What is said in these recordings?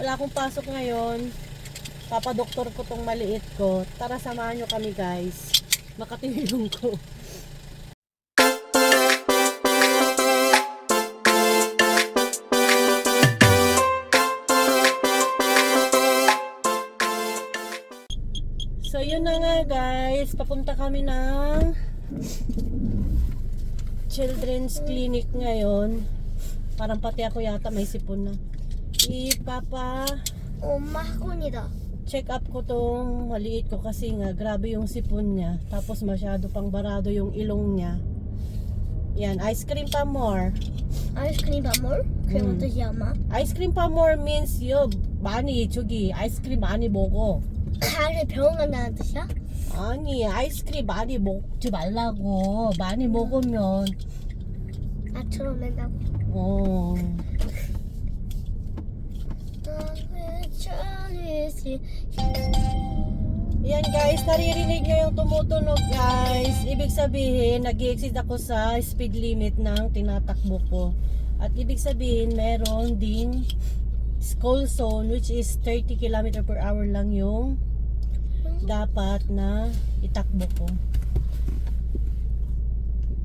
Wala akong pasok ngayon. Papadoktor ko tong maliit ko. Tara samahan nyo kami guys. Makatingin ko. So yun na nga guys, papunta kami ng Children's Clinic ngayon. Parang pati ako yata may sipon na. Ipapa 엄마 학원이다. check up ko tong maliit ko kasi nga grabe yung sipon niya. Tapos masyado pang barado yung ilong niya. Yan, ice cream pa more. 아이스크림 밥물? 그게 음. 뭔 뜻이야, 엄마? Ice cream pa more means you 많이 저기 아이스크림 많이 먹어. 하루 병원 간다는 뜻이야? 아니 아이스크림 많이 먹지 말라고 많이 먹으면 나처럼 맨날 어 Yan guys, naririnig nyo yung tumutunog guys. Ibig sabihin, nag exceed ako sa speed limit ng tinatakbo ko. At ibig sabihin, meron ding school zone which is 30 km per hour lang yung dapat na itakbo ko.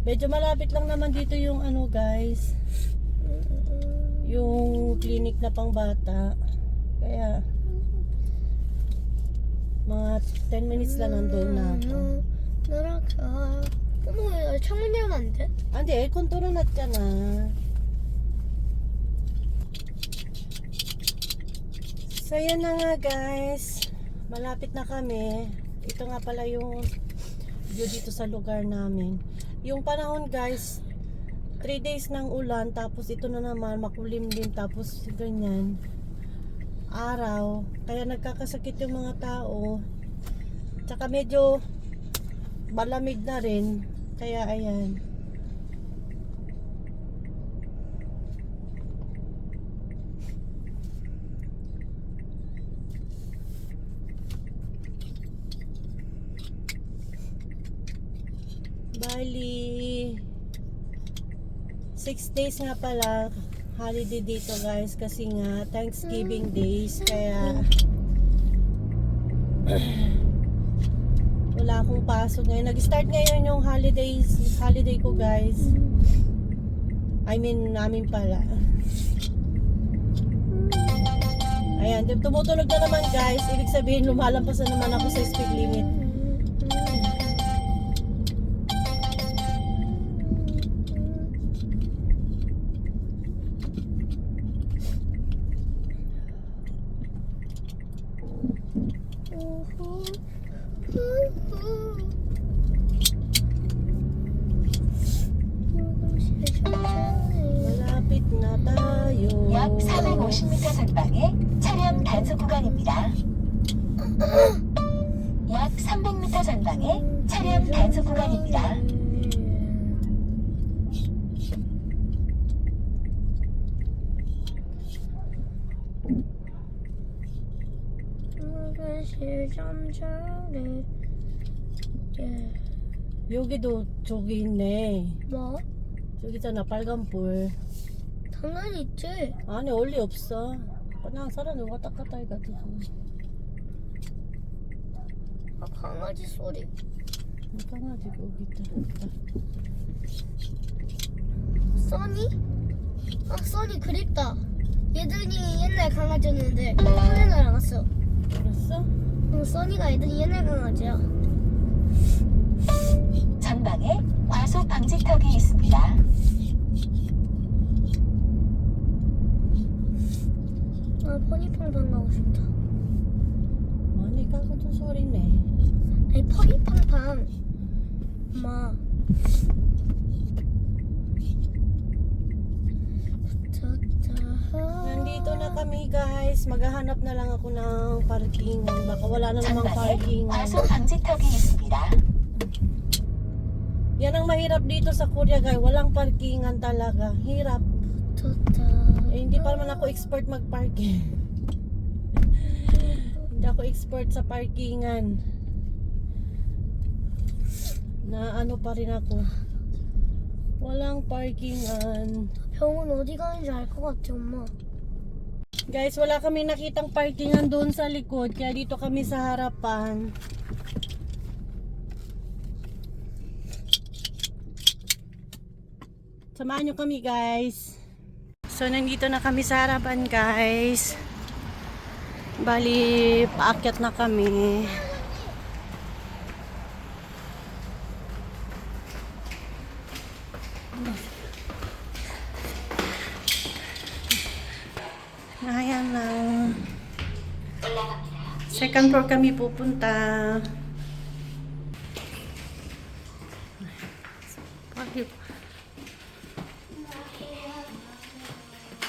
Medyo malapit lang naman dito yung ano guys, yung clinic na pangbata. Kaya mga 10 minutes lang nandun na ako. 너랑 어머 왜 창문 열면 안 돼? 아, 근데 에어컨 틀어놨잖아. So, yun na nga guys. Malapit na kami. Ito nga pala yung view dito sa lugar namin. Yung panahon guys, 3 days ng ulan, tapos ito na naman, makulim din, tapos ganyan. Araw. Kaya nagkakasakit yung mga tao. Tsaka medyo malamig na rin. Kaya ayan. Bali 6 days nga pala holiday dito guys kasi nga Thanksgiving days kaya wala akong pasok ngayon. Nag-start ngayon yung holidays, holiday ko guys. I mean, namin pala. Ayan, tumutunog na naman guys. Ibig sabihin, lumalampas na naman ako sa speed limit. 약 450m 전방에 차량 단속 구간입니다. 약 300m 전방에 차량 단속 구간입니다. 예. 여기도 저기 있네. 뭐? 저기잖아, 빨간 불. 당연히 있지. 아니, 원래 없어. 그냥 사람이 왔다 갔다 해가 지고. 아, 강아지 소리. 강아지 여기 있다. 써니? 아, 써니 그립다. 예든이 옛날 강아지였는데 하늘 날아갔어. 그랬어? 응, 써니가 예든이 옛날 강아지야. 전방에 과속 방지턱이 있습니다. 아, 퍼니팡팡 가고 싶다. 많이 가고도 소리네. 아니, 퍼니팡팡. 엄마. Nandito na kami guys. Maghahanap na lang ako ng parkingan. Baka wala na namang 전방에 parkingan. 과속 방지턱이 있습니다. Yan ang mahirap dito sa Korea guys. Walang parkingan talaga. Hirap. 좋다. Eh, hindi pa naman ako expert mag-parking. hindi ako expert sa parkingan. Na ano pa rin ako. Walang parkingan. 병원 어디 가는지 알 것 같아, 엄마. Guys, wala kami nakitang parkingan doon sa likod. Kaya dito kami sa harapan. Samahan nyo kami guys. So, nandito na kami sa harapan guys. Bali, paakyat na kami. Ayan na. Second floor kami pupunta.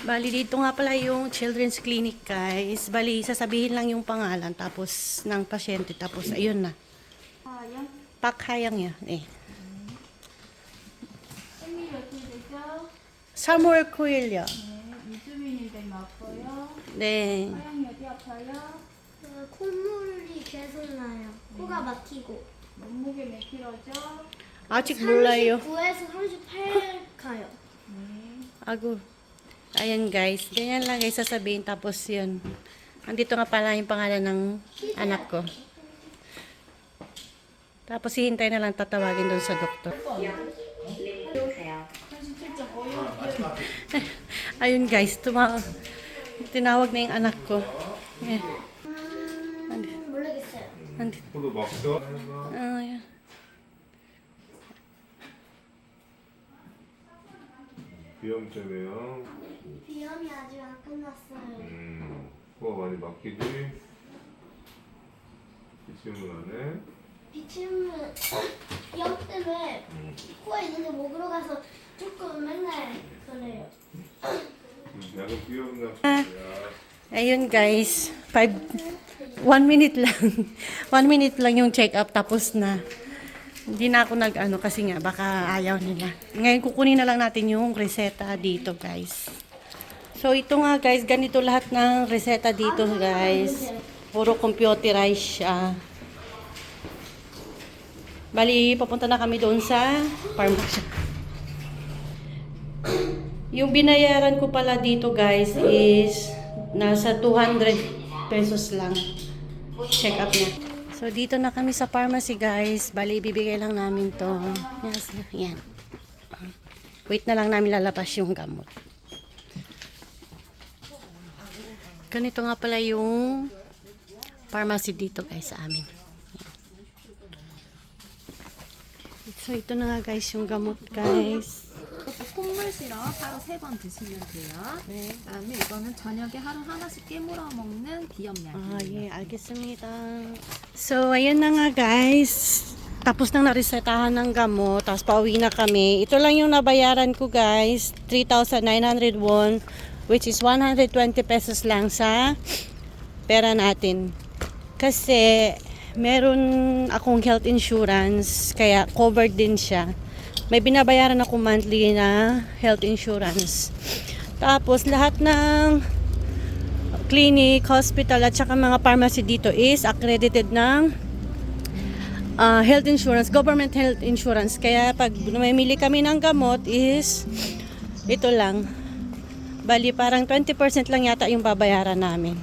Bali, dito nga pala yung children's clinic, guys. Bali, sasabihin lang yung pangalan, tapos ng pasyente, tapos ayun na. Pakhayang yan, eh. Somewhere Coelho. 유주민인데 맞고요. 네. 사양이 어디 아파요? 어, 콧물이 계속 나요. 코가 막히고. 몸무게 몇 킬로죠? 아직 몰라요. 39에서 38 가요. Ago. Ayan guys, ganyan lang guys sasabihin tapos yun. Andito nga pala yung pangalan ng anak ko. Tapos hihintay na lang tatawagin doon sa doktor. Ayun guys, tuma tinawag na yung anak ko. Ayan. Andito. Andito. Andito. 비염 때문에요. 비염이 아직 안 끝났어요. 음, 코가 많이 막히지? 기침을 하네. 비침은 비염 때문에 코가 있는데 목으로 가서 조금 맨날 그래요. 음, 약은 비염 약이야. Ayun guys, 5 1 minute lang. 1 minute lang yung check-up tapos na. Hindi na ako nag-ano kasi nga baka ayaw nila. Ngayon kukunin na lang natin yung reseta dito guys. So ito nga guys, ganito lahat ng reseta dito guys. Puro computerized siya. Bali, papunta na kami doon sa pharmacy. Yung binayaran ko pala dito guys is nasa 200 pesos lang. Check up niya. So dito na kami sa pharmacy guys. Bali bibigay lang namin to. Yes, yan. Wait na lang namin lalabas yung gamot. Ganito nga pala yung pharmacy dito guys sa amin. So ito na nga guys yung gamot guys. 콧물 시럽 하루 세 번 드시면 돼요. 네. 그다음에 이거는 저녁에 하루 하나씩 깨물어 먹는 비염약이에요. Ah, yeah, 알겠습니다. So, ayan na nga guys. Tapos nang naresetahan ng gamot, tapos pauwi na kami. Ito lang yung nabayaran ko guys, 3,900 won, which is 120 pesos lang sa pera natin. Kasi, meron akong health insurance, kaya covered din siya. May binabayaran ako monthly na health insurance. Tapos, lahat ng clinic, hospital at saka mga pharmacy dito is accredited ng uh, health insurance, government health insurance. Kaya pag mamimili kami ng gamot is ito lang. Bali parang 20% lang yata yung babayaran namin.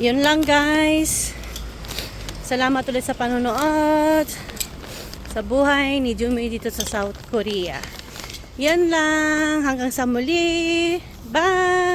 Yun lang guys. Salamat ulit sa panonood. Sa buhay ni Jumi dito sa South Korea. Yan lang. Hanggang sa muli. Bye!